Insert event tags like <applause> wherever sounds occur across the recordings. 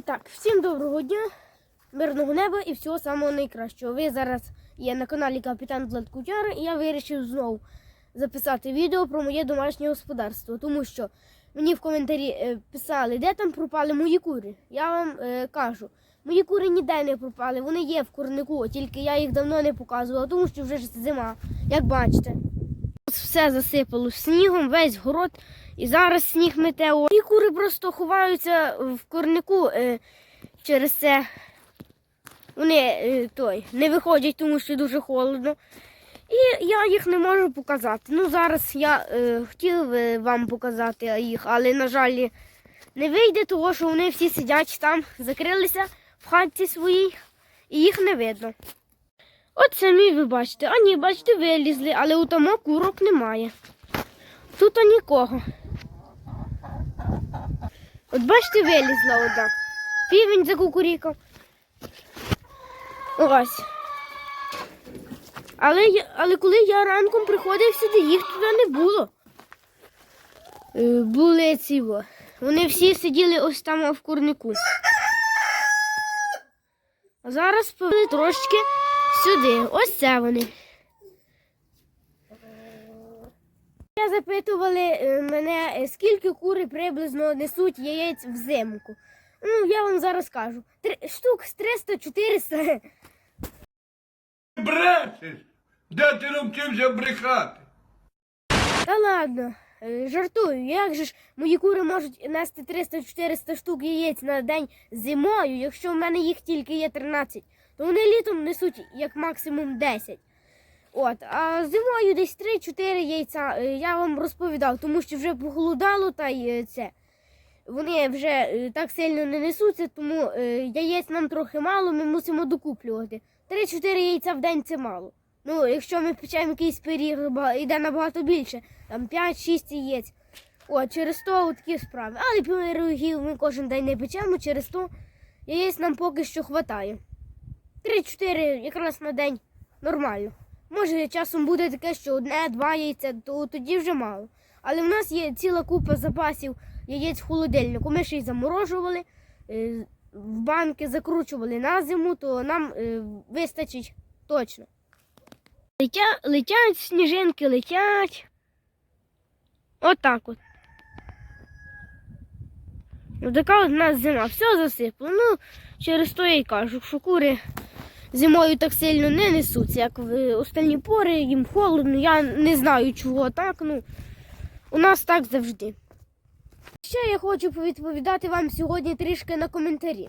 І так, всім доброго дня, мирного неба і всього самого найкращого. Ви зараз є на каналі Капітан Влад Кутяра, і я вирішив знову записати відео про моє домашнє господарство, тому що мені в коментарі е, писали, де там пропали мої кури. Я вам е, кажу, мої кури ніде не пропали, вони є в курнику, тільки я їх давно не показувала, тому що вже ж зима, як бачите. Все засипало снігом, весь город. І зараз сніг мете. І кури просто ховаються в корнику е, через це. Вони е, той, не виходять, тому що дуже холодно. І я їх не можу показати. Ну, зараз я е, хотів е, вам показати їх, але, на жаль, не вийде, тому що вони всі сидять там, закрилися в хатці своїй, і їх не видно. От самі ви бачите, а ні, бачите, вилізли, але у тому курок немає. Тут нікого. От бачите, вилізла одна. Півень закукурікав. Ось. Але, але коли я ранком приходив сюди, їх туди не було. Е, Були ці. во. Вони всі сиділи ось там в курнику. А зараз трошки сюди. Ось це вони. Я запитували е, мене, е, скільки кури приблизно несуть яєць взимку. Ну, я вам зараз кажу. Три, штук з 300-400. Брешеш! Де ти навчився брехати? Та ладно, е, жартую. Як же ж мої кури можуть нести 300-400 штук яєць на день зимою, якщо в мене їх тільки є 13, то вони літом несуть як максимум 10. От, а зимою десь 3-4 яйця е, я вам розповідав, тому що вже похолодало та й е, це. Вони вже е, так сильно не несуться, тому яєць нам трохи мало, ми мусимо докуплювати. 3-4 яйця в день це мало. Ну, якщо ми печемо якийсь пиріг, йде набагато більше, там 5-6 яєць. О, через то такі справи. Але пирогів ми кожен день не печемо, через то яєць нам поки що хватає. 3-4 якраз на день нормально. Може, часом буде таке, що одне-два яйця, то тоді вже мало. Але в нас є ціла купа запасів яєць в холодильнику. Ми ще й заморожували, е, в банки закручували на зиму, то нам е, вистачить точно. Летя, летять сніжинки, летять. Отак от. Ну, така от у нас зима. Все засипло. Ну, через то я й кажу, що кури зимою так сильно не несуться, як в остальні пори, їм холодно. Я не знаю, чого так. Ну, у нас так завжди. Ще я хочу відповідати вам сьогодні трішки на коментарі.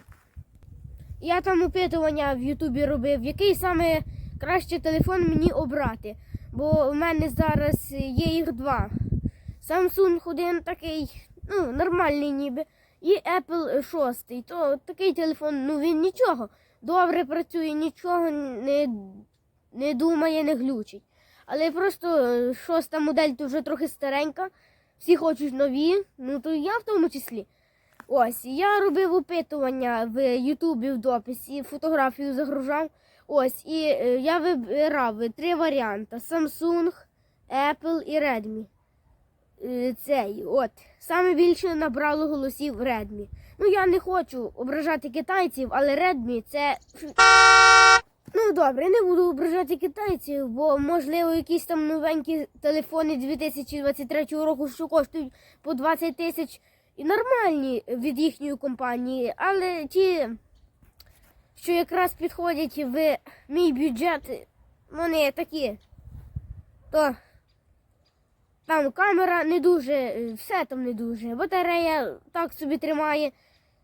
Я там опитування в Ютубі робив, який саме краще телефон мені обрати. Бо в мене зараз є їх два. Samsung один такий, ну, нормальний ніби. І Apple 6. То такий телефон, ну він нічого. Добре працює, нічого не, не думає, не глючить. Але просто е, шоста модель то вже трохи старенька. Всі хочуть нові, ну то я в тому числі. Ось, я робив опитування в Ютубі в дописі, фотографію загружав. Ось, і е, я вибирав три варіанти: Samsung, Apple і Redmi. Е, Цей, от. Саме більше набрало голосів Redmi. Ну, я не хочу ображати китайців, але Redmi це. <clears throat> Ну добре, не буду ображати китайців, бо можливо якісь там новенькі телефони 2023 року, що коштують по 20 тисяч і нормальні від їхньої компанії, але ті, що якраз підходять в мій бюджет, вони такі. То там камера не дуже, все там не дуже. Батарея так собі тримає.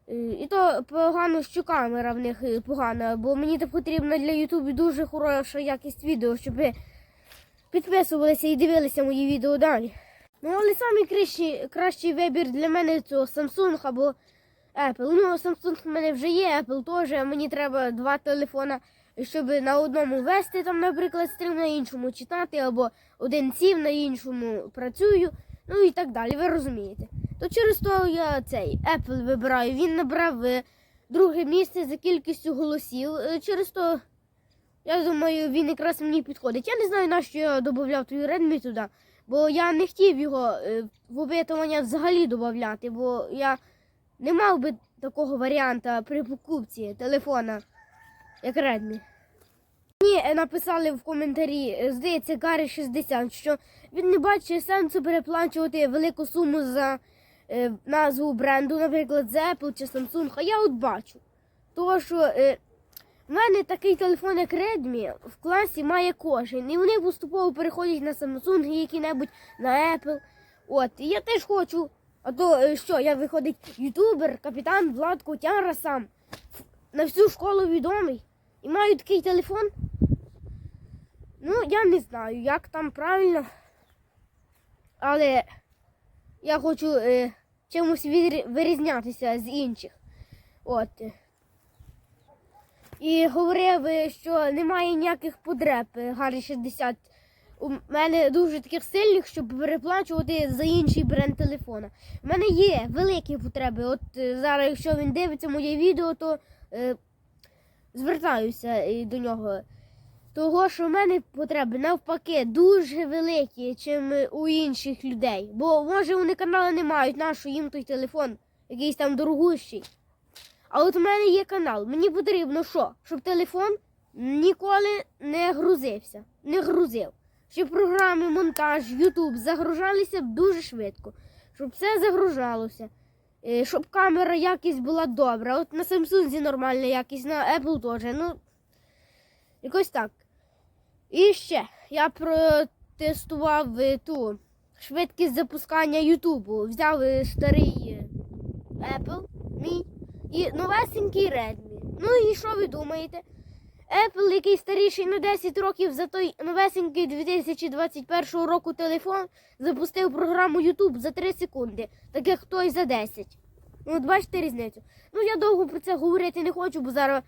Е, І то погано, що камера в них е, погана, бо мені так потрібна для Ютубу дуже хороша якість відео, щоб ви підписувалися і дивилися мої відео далі. Ну, але самий кращий, вибір для мене це Samsung або Apple. Ну, Samsung в мене вже є, Apple теж. Мені треба два телефона, щоб на одному вести, там, наприклад, стрім, на іншому читати, або один сів, на іншому працюю, ну і так далі. Ви розумієте. То через то я цей Apple вибираю. Він набрав е, друге місце за кількістю голосів. Е, Через то, я думаю, він якраз мені підходить. Я не знаю, на що я додавав той Redmi туди, бо я не хотів його е, в опитування взагалі додати, бо я не мав би такого варіанта при покупці телефона, як Redmi. Мені написали в коментарі, здається, Гаррі 60, що він не бачить сенсу переплачувати велику суму за е, назву бренду, наприклад, за Apple чи Samsung. А я от бачу. Тому що е, в мене такий телефон, як Redmi, в класі має кожен. І вони поступово переходять на Samsung, які-небудь на Apple. От, і я теж хочу. А то е, що, я виходить ютубер, капітан Влад Котяра сам. На всю школу відомий. І маю такий телефон. Ну, я не знаю, як там правильно. Але я хочу е, чимось вир- вирізнятися з інших. От. І говорив, е, що немає ніяких потреб е, Гаррі 60. У мене дуже таких сильних, щоб переплачувати за інший бренд телефона. У мене є великі потреби. От е, зараз, якщо він дивиться моє відео, то е, звертаюся до нього. Того, що в мене потреби навпаки дуже великі, чим у інших людей. Бо може вони канали не мають, нащо їм той телефон, якийсь там дорогущий. А от у мене є канал. Мені потрібно що? Щоб телефон ніколи не грузився, не грузив. Щоб програми, монтаж, Ютуб загружалися дуже швидко. Щоб все загружалося. Е, Щоб камера якість була добра. От на Samsung нормальна якість, на Apple теж. Ну, якось так. І ще я протестував е, ту швидкість запускання Ютубу. Взяв старий е, Apple мій і новесенький Redmi. Ну і що ви думаєте? Apple, який старіший на 10 років за той новесенький 2021 року телефон, запустив програму YouTube за 3 секунди, так як той за 10. Ну, от бачите різницю. Ну, я довго про це говорити не хочу, бо зараз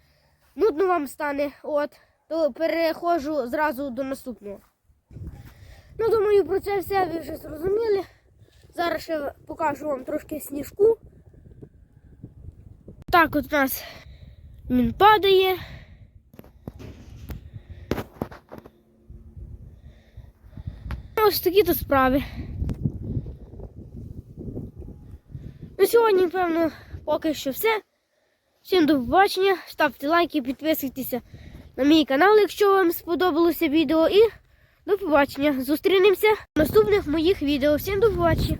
нудно вам стане. От, то переходжу зразу до наступного. Ну, думаю, про це все ви вже зрозуміли. Зараз ще покажу вам трошки сніжку. Так, от у нас він падає. Ось такі то справи. На сьогодні, певно, поки що все. Всім до побачення. Ставте лайки, підписуйтеся на мій канал, якщо вам сподобалося відео. І до побачення. Зустрінемося в наступних моїх відео. Всім до побачення.